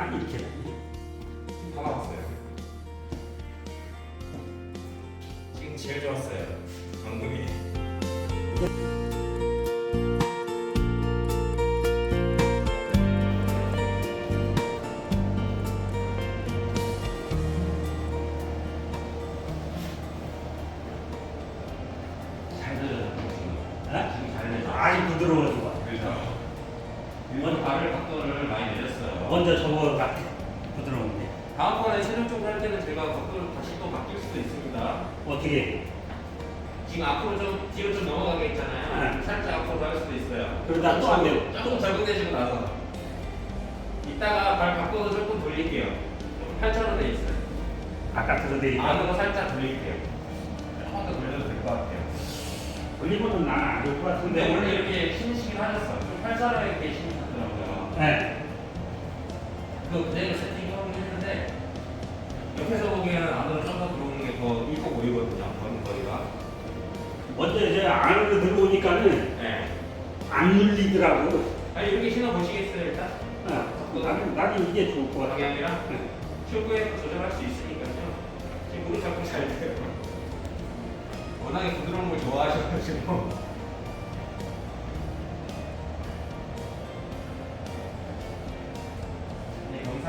이렇게 많이 이렇게 다니. 더 나왔어요. 지금 제일 좋았어요. 방금이. 잘 들려요. 어? 지금 잘 들려요. 아주 부드러워지고. 그래서 이번 발을 각도를 많이 내렸어요. 먼저 저거 같아. 부드러운데. 다음번에 최종적으로 할 때는 제가 각도를 다시 또 바뀔 수도 있습니다. 어떻게? 지금 앞으로 좀 뒤로 좀 넘어가게 있잖아요. 네. 살짝 앞으로 갈 수도 있어요. 그러다 또안 되고. 조금 적응되시고 나서 이따가 발 각도도 조금 돌릴게요. 좀 팔처럼 돼 있어요. 바깥으로 돼 있다. 안으로 살짝 돌릴게요. 조금 더 돌려도 될 것 같아요. 돌리고는 난안 될것 같은데. 근데 원래 이렇게 신으시긴 하셨어. 좀 팔처럼하게 신으셨더라고요. 네. 그 그대로 세팅하긴 했는데 옆에서 보기에는 안으로 좀 더 들어오는 게 더 이뻐 보이거든요. 걷는 거리가. 먼저 이제 안으로 들어오니까는 네. 안 눌리더라고. 아니 이렇게 신어 보시겠어요 일단? 어, 나는, 나는 이게 좋을 것 같아. 방향이랑 네. 튜브에 조절할 수 있으니까요. 지금 무릎 잡고 잘 돼요. 워낙에 부드러운 걸 좋아하셔가지고.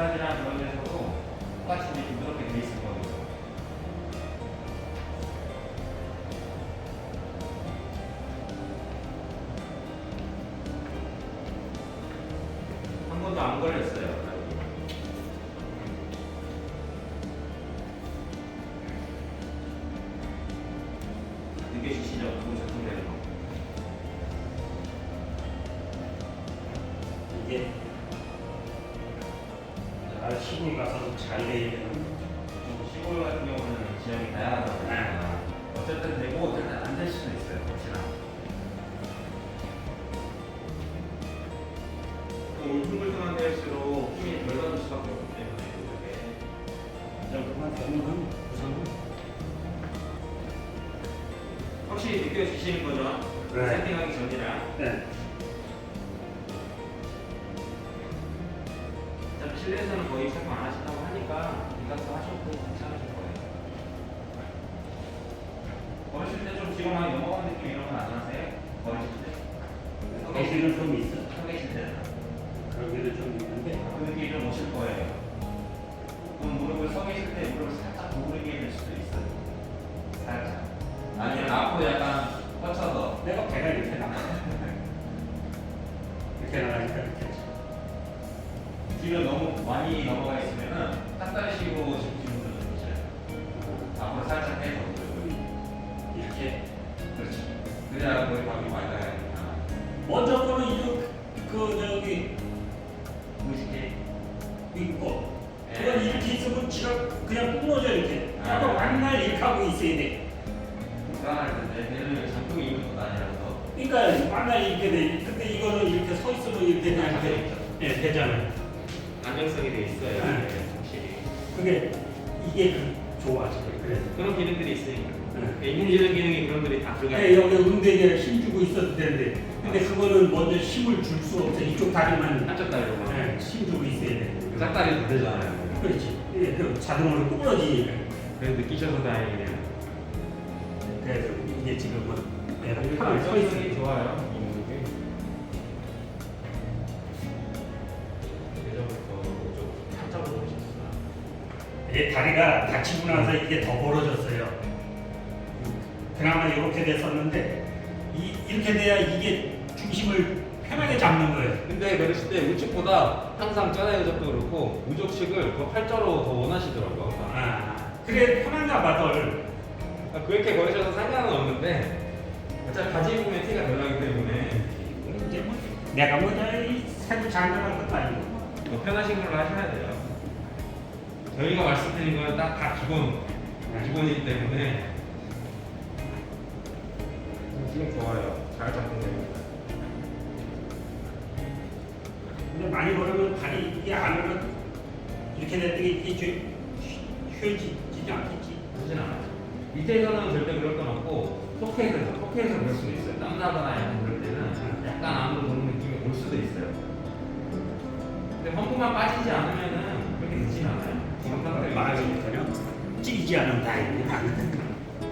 네, 경사지랑 그런 데서도 똑같이 이제 부드럽게 돼 있을 거예요. 한 번도 안 걸렸어요. 느껴지시죠? 아, 시골 가서 잘 돼야 되는 좀 시골 같은 경우는 지형이 다양하다 보니까 어쨌든 되고 어쨌든 안 될 수도 있어요. 혹시나. 또 울퉁불퉁한 데일수록 힘이 덜 받을 수밖에 없기 때문에 이게 정도만 되면 우선은 확실히 느껴지시는 거죠? 네. 세팅하기 전이랑 네. 실내에서는 거의 착용 안 하신다고 하니까 이것도 하셔도 괜찮으실 거예요. 걸으실 때좀 뒤로 많이 넘어간 느낌 이런 건 안 나세요? 걸으실 때? 서 거기는 좀 있어. 서 계실 때는 그런 게는 좀 있는데 그 느낌이 좀 오실 거예요. 그럼 무릎을 서 계실 때 무릎을 살짝 구부리게 될 수도 있어요. 살짝. 아니면 앞으로 약간 뻗쳐서 내가 배가 이렇게 나가. 이렇게 나가니까 이렇게. 뒤로 너무 많이 넘어가 있으면은 딱다리식으로 짚으시는 분들 좀 있어요. 앞으로 살짝 해서. 이렇게. 그렇지. 그래야 거기 밥이 많이 가니까. 먼저 거는 이거 그 저기 무식해. 네. 그건 이렇게 있으면 지가 그냥 끊어져 이렇게. 아. 나도 맨날 이렇게 하고 있어야 돼. 불안할 텐데 얘는 장통이 있는 것도 아니라서. 그러니까 맨날 이렇게 돼. 근데 이거는 이렇게 서 있으면 이렇게 아, 되는데, 되죠. 네 되잖아요. 안정성이 돼 있어요. 네. 확실히. 그게 이게 그 좋아 지금 그래서. 그런 기능들이 있으니까. 네. 인공지능 기능이 그런 들이 다 들어가 네, 있어요. 여기 음대기에 힘 주고 있어도 되는데, 근데 그거는 먼저 힘을 줄 수 없어. 이쪽 다리만 한쪽 다리로만. 네, 힘 주고 있어야 돼. 짝다리도 되잖아요. 그렇지. 예, 그 자동으로 끊어지니까. 그래도 느끼셔서 다행이네요. 그래서 이게 지금은 내가 편하게 서 안정성이 있으니까. 좋아요. 내 다리가 다치고 나서 이게 더 벌어졌어요. 그나마 이렇게 됐었는데 이, 이렇게 돼야 이게 중심을 편하게 잡는 거예요. 근데 그랬을 때 우측보다 항상 짜내어적도 그렇고 우측식을 더 팔자로 더 원하시더라고요. 항상. 아, 그래 편한가 봐 덜. 아, 그렇게 걸으셔도 상관은 없는데 어차피 바지 입으면 티가 덜 나기 때문에 이제 뭐 내가 뭐 저기 새로 장담한 것도 아니고. 더 편하신 걸로 하셔야 돼요. 저희가 말씀드린 건 딱 다 기본 기본이기 때문에 지금 좋아요. 잘 작동됩니다. 근데 많이 걸으면 다리 이게 안으로 이렇게 됐더니 이게 좀 휘어지지 않겠지. 그러진 않아요. 밑에서는 절대 그럴 건 없고 속에서 상태에서 그럴 수도 있어요. 땀 나거나 약간 그럴 때는 약간 안으로 도는 느낌이 올 수도 있어요. 근데 펌프만 빠지지 않으면은 그렇게 늦진 않아요. 맞으니까요. 찌지 않은 다행이야.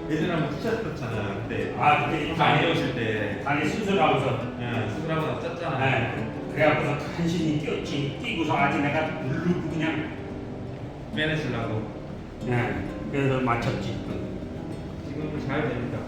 예전에 한번 티셔츠 떴잖아요. 그때 아 그때 많이 오실 때 다리 수술하고서 예, 수술하고 나서 쪘잖아요. 네, 그래갖고서 간신히 뛰었지 뛰고서 아직 내가 누르고 그냥 빼내시려고 네, 그래서 맞췄지 지금은 잘 됩니다.